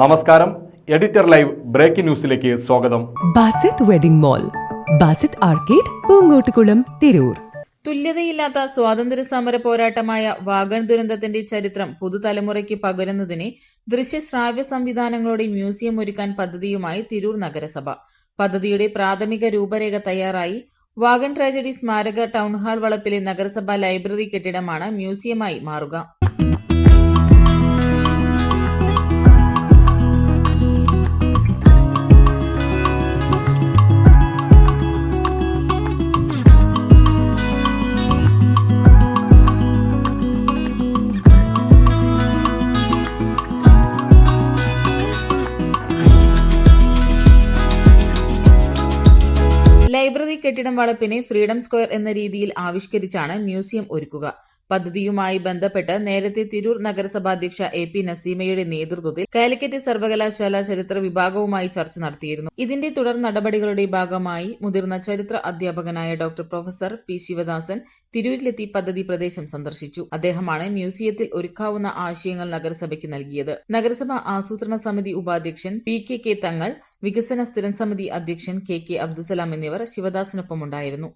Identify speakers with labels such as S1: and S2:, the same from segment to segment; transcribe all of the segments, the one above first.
S1: നമസ്കാരം. Editor live breaking ന്യൂസിലേക്ക് സ്വാഗതം.
S2: Basith wedding mall Basith arcade Poongottukulam Tirur.
S3: തുല്യതയില്ലാത്ത സ്വാതന്ത്ര്യ സമര പോരാട്ടമായ വാഗൺ ദുരന്തത്തിന്റെ ചരിത്രം പുതുതലമുറയ്ക്ക് പകരുന്നതിന് ദൃശ്യശ്രാവ്യ സംവിധാനങ്ങളോടെ മ്യൂസിയം ഒരുക്കാൻ പദ്ധതിയുമായി തിരൂർ നഗരസഭ. പദ്ധതിയുടെ പ്രാഥമിക രൂപരേഖ തയ്യാറായി വാഗൺ ട്രാജഡി സ്മാരക ടൗൺഹാൾ വളപ്പിലെ നഗരസഭാ ലൈബ്രറി കെട്ടിടമാണ് മ്യൂസിയമായി മാറുക. ലൈബ്രറി കെട്ടിടം വളപ്പിനെ ഫ്രീഡം സ്ക്വയർ എന്ന രീതിയിൽ ആവിഷ്കരിച്ചാണ് മ്യൂസിയം ഒരുക്കുക. പദ്ധതിയുമായി ബന്ധപ്പെട്ട് നേരത്തെ തിരൂർ നഗരസഭാ അധ്യക്ഷ എ പി നസീമയുടെ നേതൃത്വത്തിൽ കാലിക്കറ്റ് സർവകലാശാല ചരിത്ര വിഭാഗവുമായി ചർച്ച നടത്തിയിരുന്നു. ഇതിന്റെ തുടർ നടപടികളുടെ ഭാഗമായി മുതിർന്ന ചരിത്ര അധ്യാപകനായ ഡോക്ടർ പ്രൊഫസർ പി ശിവദാസൻ തിരൂരിലെത്തി പദ്ധതി പ്രദേശം സന്ദർശിച്ചു. അദ്ദേഹമാണ് മ്യൂസിയത്തിൽ ഒരുക്കാവുന്ന ആശയങ്ങൾ നഗരസഭയ്ക്ക് നൽകിയത്. നഗരസഭാ ആസൂത്രണ സമിതി ഉപാധ്യക്ഷൻ പി കെ കെ തങ്ങൾ വികസന സ്ഥിരം സമിതി അധ്യക്ഷൻ കെ കെ അബ്ദുസലാം എന്നിവർ ശിവദാസിനൊപ്പമുണ്ടായിരുന്നു.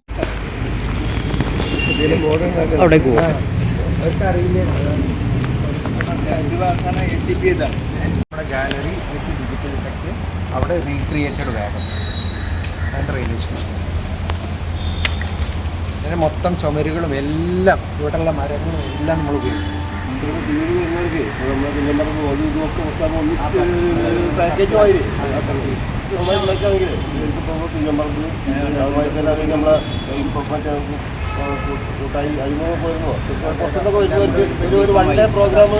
S4: ഗാലറി വിത്ത് ഡിജിറ്റൽ ഇഫക്റ്റ് അവിടെ റീക്രിയേറ്റഡ് വേഗം റെയിൽവേ സ്റ്റേഷൻ മൊത്തം ചുമരുകളും എല്ലാം ഇവിടെയുള്ള മരങ്ങളും എല്ലാം നമ്മൾ ഉപയോഗിക്കും.
S5: വരുന്നവർക്ക് നമ്മൾ കുഞ്ഞമ്പറമ്പ് ഒരു ഇതുമൊക്കെ മൊത്തം ഒന്നിച്ചിട്ട് ഒരു ഒരു പാക്കേജ് ആയില്ലേ നമ്മൾ ഉണ്ടാക്കുകയാണെങ്കിൽ ഇവർക്ക് പോകുമ്പോൾ കുഞ്ഞമ്പറമ്പ് അതുമായി തന്നെ അത് നമ്മളെ ഇപ്പം മറ്റേ ആ, കൂ- കൂട്ടായി അഴിമൊക്കെ പോയിരുന്നോ. പുറത്തുനിന്നൊക്കെ വരുന്നവർക്ക് ഒരു ഒരു വൺ ഡേ പ്രോഗ്രാം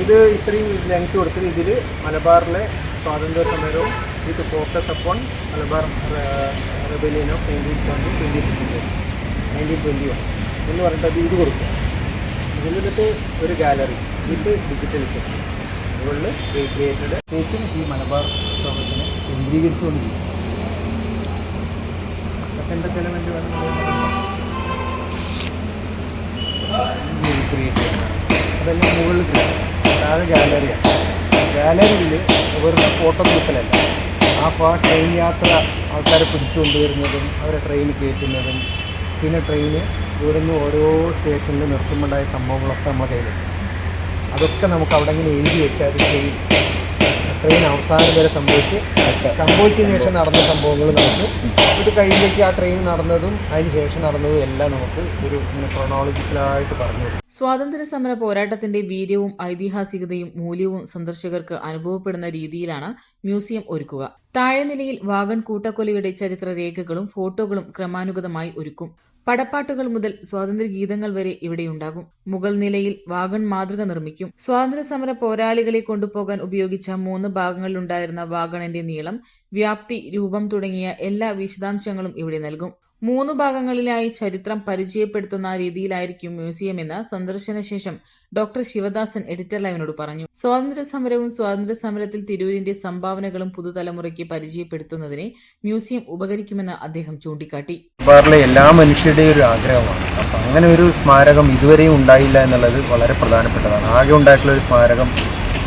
S4: ഇത് ഇത്രയും ലെങ്ത് കൊടുത്തിട്ട് ഇതിൽ മലബാറിലെ സ്വാതന്ത്ര്യ സമരവും with focus upon Malabar rebellion of nineteen twenty twenty century nineteen twenty one എന്ന് പറഞ്ഞിട്ട് അത് ഇത് കൊടുക്കും. ഇതിൽ നിന്നിട്ട് ഒരു ഗാലറി വിത്ത് ഡിജിറ്റൽ ഇഫക്റ്റ് മുകളിൽ റീക്രിയേറ്റഡ് ശരിക്കും ഈ മലബാർ സമരത്തിനെ കേന്ദ്രീകരിച്ചുകൊണ്ടിരിക്കും അതെല്ലാം മുകളിൽ കിട്ടും താഴെ ഗാലറിയാണ് ഗാലറിയിൽ വെറുതെ ഫോട്ടോ തൂക്കലല്ല ആ ആ ട്രെയിൻ യാത്ര ആൾക്കാരെ പിടിച്ചുകൊണ്ടുവരുന്നതും അവരെ ട്രെയിൻ കയറ്റുന്നതും പിന്നെ ട്രെയിന് ഇവിടുന്ന് ഓരോ സ്റ്റേഷനിൽ നിർത്തുമ്പോണ്ടായ സംഭവങ്ങളൊക്കെ നമ്മുടെ കയ്യിലുണ്ട്. അതൊക്കെ നമുക്ക് അവിടെ ഇങ്ങനെ എഴുതി വെച്ചാൽ ട്രെയിൻ ട്രെയിൻ അവസാനം വരെ സംഭവിച്ച് സംഭവിച്ചതിന് ശേഷം നടന്ന സംഭവങ്ങൾ നമുക്ക് ഇത് കഴിഞ്ഞേക്ക് ആ ട്രെയിൻ നടന്നതും അതിന് ശേഷം നടന്നതും എല്ലാം നമുക്ക് ഒരു ക്രോണോളജിക്കലായിട്ട് പറഞ്ഞു തരും.
S3: സ്വാതന്ത്ര്യ സമര പോരാട്ടത്തിന്റെ വീര്യവും ഐതിഹാസികതയും മൂല്യവും സന്ദർശകർക്ക് അനുഭവപ്പെടുന്ന രീതിയിലാണ് മ്യൂസിയം ഒരുക്കുക. താഴെ നിലയിൽ വാഗൺ കൂട്ടക്കൊലയുടെ ചരിത്ര രേഖകളും ഫോട്ടോകളും ക്രമാനുഗതമായി ഒരുക്കും. പടപ്പാട്ടുകൾ മുതൽ സ്വാതന്ത്ര്യ ഗീതങ്ങൾ വരെ ഇവിടെയുണ്ടാകും. മുഗൾ നിലയിൽ വാഗൺ മാതൃക നിർമ്മിക്കും. സ്വാതന്ത്ര്യ സമര പോരാളികളെ കൊണ്ടുപോകാൻ ഉപയോഗിച്ച മൂന്ന് ഭാഗങ്ങളിലുണ്ടായിരുന്ന വാഗണിന്റെ നീളം വ്യാപ്തി രൂപം തുടങ്ങിയ എല്ലാ വിശദാംശങ്ങളും ഇവിടെ നൽകും. മൂന്ന് ഭാഗങ്ങളിലായി ചരിത്രം പരിചയപ്പെടുത്തുന്ന രീതിയിലായിരിക്കും മ്യൂസിയം എന്ന് സന്ദർശന ശേഷം ഡോക്ടർ ശിവദാസൻ എഡിറ്റർ ലൈവിനോട് പറഞ്ഞു. സ്വാതന്ത്ര്യ സമരവും സ്വാതന്ത്ര്യ സമരത്തിൽ തിരൂരിന്റെ സംഭാവനകളും പുതുതലമുറയ്ക്ക് പരിചയപ്പെടുത്തുന്നതിനെ മ്യൂസിയം ഉപകരിക്കുമെന്ന് അദ്ദേഹം ചൂണ്ടിക്കാട്ടി.
S4: എല്ലാ മനുഷ്യരുടെയും ഒരു ആഗ്രഹമാണ്. അപ്പം അങ്ങനെ ഒരു സ്മാരകം ഇതുവരെയും ഉണ്ടായില്ല എന്നുള്ളത് വളരെ പ്രധാനപ്പെട്ടതാണ്. ആകെ ഉണ്ടായിട്ടുള്ള ഒരു സ്മാരകം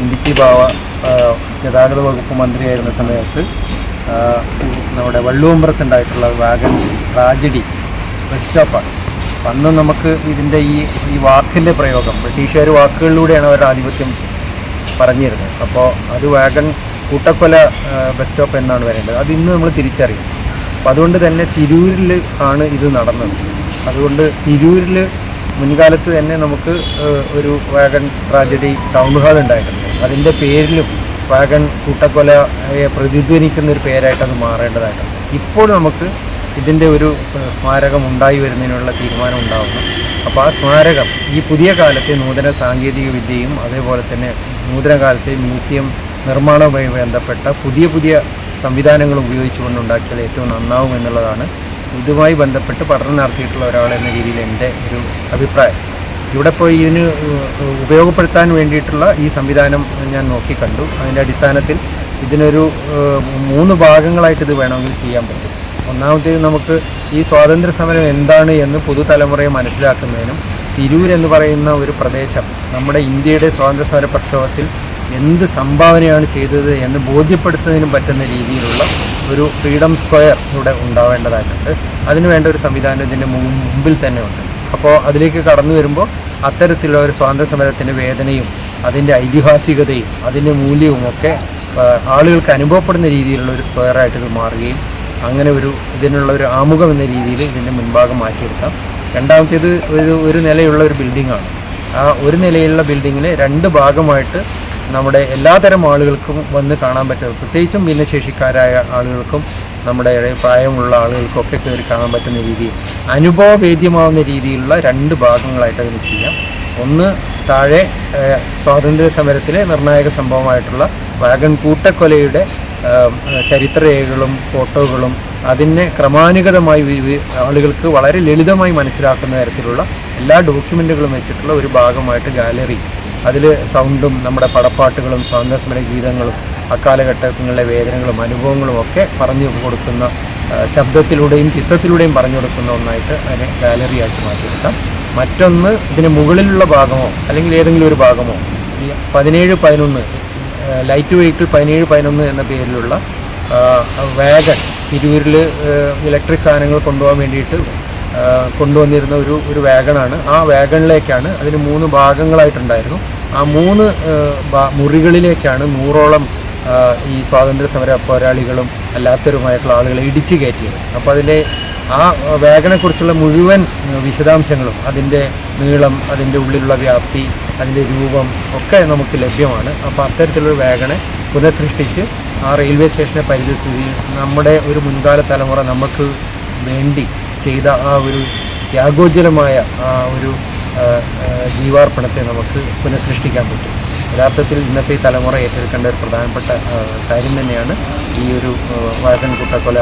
S4: ഇന്ത്യയ്ക്ക് ബാവ ഗതാഗത വകുപ്പ് മന്ത്രിയായിരുന്ന സമയത്ത് നമ്മുടെ വള്ളുവമ്പുറത്തുണ്ടായിട്ടുള്ള വാഗൺ ട്രാജഡി ബസ് സ്റ്റോപ്പാണ്. അന്ന് നമുക്ക് ഇതിന്റെ ഈ ഈ വാക്കിന്റെ പ്രയോഗം ബ്രിട്ടീഷുകാർ വാക്കുകളിലൂടെയാണ് അവരുടെ ആധിപത്യം പറഞ്ഞിരുന്നത്. അപ്പോൾ അത് വാഗൺ കൂട്ടക്കൊല ബസ് സ്റ്റോപ്പ് എന്നാണ് വരേണ്ടത് അത് ഇന്ന് നമ്മൾ തിരിച്ചറിയും. അപ്പം അതുകൊണ്ട് തന്നെ തിരൂരിൽ ആണ് ഇത് നടന്നത്. അതുകൊണ്ട് തിരൂരിൽ മുൻകാലത്ത് തന്നെ നമുക്ക് ഒരു വാഗൺ ട്രാജഡി ടൗൺ ഹാൾ ഉണ്ടായിട്ടുണ്ട് അതിന്റെ പേരിലും വാഗൺ കൂട്ടക്കൊലയെ പ്രതിധ്വനിക്കുന്ന ഒരു പേരായിട്ട് അത് മാറേണ്ടതായിട്ടുണ്ട്. ഇപ്പോൾ നമുക്ക് ഇതിന്റെ ഒരു സ്മാരകം ഉണ്ടായി വരുന്നതിനുള്ള തീരുമാനം ഉണ്ടാകുന്നു അപ്പോൾ ആ സ്മാരകം ഈ പുതിയ കാലത്തെ നൂതന സാങ്കേതിക വിദ്യയും അതേപോലെ തന്നെ നൂതന കാലത്തെ മ്യൂസിയം നിർമ്മാണവുമായി ബന്ധപ്പെട്ട പുതിയ പുതിയ സംവിധാനങ്ങൾ ഉപയോഗിച്ചുകൊണ്ട് ഉണ്ടാക്കിയാൽ ഏറ്റവും നന്നാവും എന്നുള്ളതാണ്. ഇതുമായി ബന്ധപ്പെട്ട് പഠനം നടത്തിയിട്ടുള്ള ഒരാൾ എന്ന രീതിയിൽ എന്റെ ഒരു അഭിപ്രായം. ഇവിടെ പോയി ഇതിന് ഉപയോഗപ്പെടുത്താൻ വേണ്ടിയിട്ടുള്ള ഈ സംവിധാനം ഞാൻ നോക്കി കണ്ടു. അതിന്റെ അടിസ്ഥാനത്തിൽ ഇതിനൊരു മൂന്ന് ഭാഗങ്ങളായിട്ട് ഇത് വേണമെങ്കിൽ ചെയ്യാൻ പറ്റും. ഒന്നാമത്തേത് നമുക്ക് ഈ സ്വാതന്ത്ര്യ സമരം എന്താണ് എന്ന് പുതുതലമുറയെ മനസ്സിലാക്കുന്നതിനും തിരൂർ എന്ന് പറയുന്ന ഒരു പ്രദേശം നമ്മുടെ ഇന്ത്യയുടെ സ്വാതന്ത്ര്യ സമര പ്രക്ഷോഭത്തിൽ എന്ത് സംഭാവനയാണ് ചെയ്തത് എന്ന് ബോധ്യപ്പെടുത്തുന്നതിനും പറ്റുന്ന രീതിയിലുള്ള ഒരു ഫ്രീഡം സ്ക്വയർ ഇവിടെ ഉണ്ടാവേണ്ടതായിട്ടുണ്ട്. അതിനുവേണ്ട ഒരു സംവിധാനം ഇതിന്റെ മുമ്പിൽ തന്നെ ഉണ്ട്. അപ്പോൾ അതിലേക്ക് കടന്നു വരുമ്പോൾ അത്തരത്തിലുള്ള ഒരു സ്വാതന്ത്ര്യ സമരത്തിന്റെ വേദനയും അതിന്റെ ഐതിഹാസികതയും അതിന്റെ മൂല്യവും ഒക്കെ ആളുകൾക്ക് അനുഭവപ്പെടുന്ന രീതിയിലുള്ള ഒരു സ്ക്വയറായിട്ട് ഇത് മാറുകയും അങ്ങനെ ഒരു ഇതിനുള്ള ഒരു ആമുഖം എന്ന രീതിയിൽ ഇതിന്റെ മുൻഭാഗം മാറ്റിയെടുക്കാം. രണ്ടാമത്തേത് ഒരു ഒരു നിലയുള്ള ഒരു ബിൽഡിംഗാണ് ആ ഒരു നിലയിലുള്ള ബിൽഡിങ്ങിൽ രണ്ട് ഭാഗമായിട്ട് നമ്മുടെ എല്ലാതരം ആളുകൾക്കും വന്ന് കാണാൻ പറ്റുന്നത് പ്രത്യേകിച്ചും ഭിന്നശേഷിക്കാരായ ആളുകൾക്കും നമ്മുടെ പ്രായമുള്ള ആളുകൾക്കും ഒക്കെ കയറി കാണാൻ പറ്റുന്ന രീതിയിൽ അനുഭവവേദ്യമാവുന്ന രീതിയിലുള്ള രണ്ട് ഭാഗങ്ങളായിട്ട് അതിന് ചെയ്യാം. ഒന്ന് താഴെ സ്വാതന്ത്ര്യ സമരത്തിലെ നിർണായക സംഭവമായിട്ടുള്ള വാഗൻ കൂട്ടക്കൊലയുടെ ചരിത്രരേഖകളും ഫോട്ടോകളും അതിനെ ക്രമാനുഗതമായി ആളുകൾക്ക് വളരെ ലളിതമായി മനസ്സിലാക്കുന്ന തരത്തിലുള്ള എല്ലാ ഡോക്യുമെന്റുകളും വെച്ചിട്ടുള്ള ഒരു ഭാഗമായിട്ട് ഗാലറി അതിൽ സൗണ്ടും നമ്മുടെ പടപ്പാട്ടുകളും സ്വാതന്ത്ര്യസമര ഗീതങ്ങളും അക്കാലഘട്ടങ്ങളിലെ വേദനകളും അനുഭവങ്ങളും ഒക്കെ പറഞ്ഞു കൊടുക്കുന്ന ശബ്ദത്തിലൂടെയും ചിത്രത്തിലൂടെയും പറഞ്ഞു കൊടുക്കുന്ന ഒന്നായിട്ട് അതിനെ ഗാലറിയാക്കി മാറ്റിയെടുക്കാം. മറ്റൊന്ന് ഇതിന് മുകളിലുള്ള ഭാഗമോ അല്ലെങ്കിൽ ഏതെങ്കിലും ഒരു ഭാഗമോ ഈ പതിനേഴ് പതിനൊന്ന് ലൈറ്റ് വെഹിക്കിൾ പതിനേഴ് പതിനൊന്ന് എന്ന പേരിലുള്ള വാഗൺ തിരൂരിൽ ഇലക്ട്രിക് സാധനങ്ങൾ കൊണ്ടുപോകാൻ വേണ്ടിയിട്ട് കൊണ്ടുവന്നിരുന്ന ഒരു ഒരു വാഗണാണ്. ആ വാഗണിലേക്കാണ് അതിന് മൂന്ന് ഭാഗങ്ങളായിട്ടുണ്ടായിരുന്നു. ആ മൂന്ന് മുറികളിലേക്കാണ് നൂറോളം ഈ സ്വാതന്ത്ര്യ സമര പോരാളികളും അല്ലാത്തവരുമായിട്ടുള്ള ആളുകളെ ഇടിച്ചു കയറ്റിയത്. അപ്പോൾ അതിലെ ആ വേഗനെക്കുറിച്ചുള്ള മുഴുവൻ വിശദാംശങ്ങളും അതിന്റെ നീളം അതിന്റെ ഉള്ളിലുള്ള വ്യാപ്തി അതിന്റെ രൂപം ഒക്കെ നമുക്ക് ലഭ്യമാണ്. അപ്പോൾ അത്തരത്തിലുള്ള വാഗണെ പുനഃസൃഷ്ടിച്ച് ആ റെയിൽവേ സ്റ്റേഷനെ പരിസ്ഥിതി നമ്മുടെ ഒരു മുൻകാല തലമുറ നമുക്ക് വേണ്ടി ചെയ്ത ആ ഒരു ത്യാഗോജ്വലമായ ആ ഒരു ജീവാർപ്പണത്തെ നമുക്ക് പുനഃസൃഷ്ടിക്കാൻ പറ്റും. യഥാർത്ഥത്തിൽ ഇന്നത്തെ തലമുറ ഏറ്റെടുക്കേണ്ട ഒരു പ്രധാനപ്പെട്ട കാര്യം തന്നെയാണ് ഈ ഒരു വാഗൺ കുട്ടക്കൊല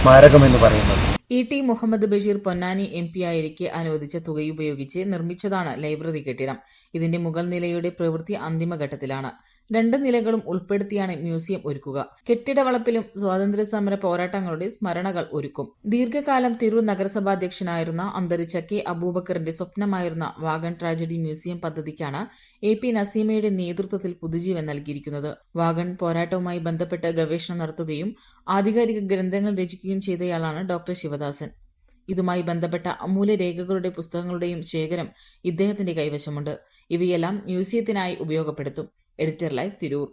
S4: സ്മാരകം എന്ന് പറയുന്നത്.
S3: E T Muhammad Basheer Ponnani M P ആയിരിക്കെ അനുവദിച്ച തുകയുപയോഗിച്ച് നിർമ്മിച്ചതാണ് ലൈബ്രറി കെട്ടിടം. ഇതിന്റെ മുകൾ നിലയുടെ പ്രവൃത്തി അന്തിമഘട്ടത്തിലാണ്. രണ്ട് നിലകളും ഉൾപ്പെടുത്തിയാണ് മ്യൂസിയം ഒരുക്കുക. കെട്ടിട വളപ്പിലും സ്വാതന്ത്ര്യ സമര പോരാട്ടങ്ങളുടെ സ്മരണകൾ ഒരുക്കും. ദീർഘകാലം തിരൂർ നഗരസഭാധ്യക്ഷനായിരുന്ന അന്തരിച്ച കെ. അബൂബക്കറിന്റെ സ്വപ്നമായിരുന്ന വാഗൺ ട്രാജഡി മ്യൂസിയം പദ്ധതിക്കാണ് എ. പി. നസീമയുടെ നേതൃത്വത്തിൽ പുതുജീവൻ നൽകിയിരിക്കുന്നത്. വാഗൺ പോരാട്ടവുമായി ബന്ധപ്പെട്ട് ഗവേഷണം നടത്തുകയും ആധികാരിക ഗ്രന്ഥങ്ങൾ രചിക്കുകയും ചെയ്തയാളാണ് ഡോക്ടർ ശിവദാസൻ. ഇതുമായി ബന്ധപ്പെട്ട അമൂല്യ രേഖകളുടെ പുസ്തകങ്ങളുടെയും ശേഖരം ഇദ്ദേഹത്തിന്റെ കൈവശമുണ്ട്. ഇവയെല്ലാം മ്യൂസിയത്തിനായി ഉപയോഗപ്പെടുത്തും. എഡിറ്റർ ലൈവ് തിരൂർ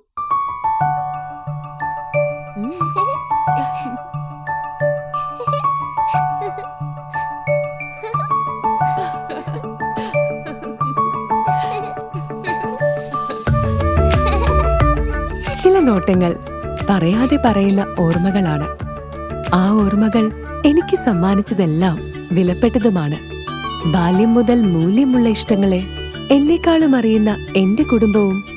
S2: ചില നോട്ടങ്ങൾ പറയാതെ പറയുന്ന ഓർമ്മകളാണ്. ആ ഓർമ്മകൾ എനിക്ക് സമ്മാനിച്ചതെല്ലാം വിലപ്പെട്ടതുമാണ്. ബാല്യം മുതൽ മൂല്യമുള്ള ഇഷ്ടങ്ങളെ എന്നെക്കാളും അറിയുന്ന എന്റെ കുടുംബവും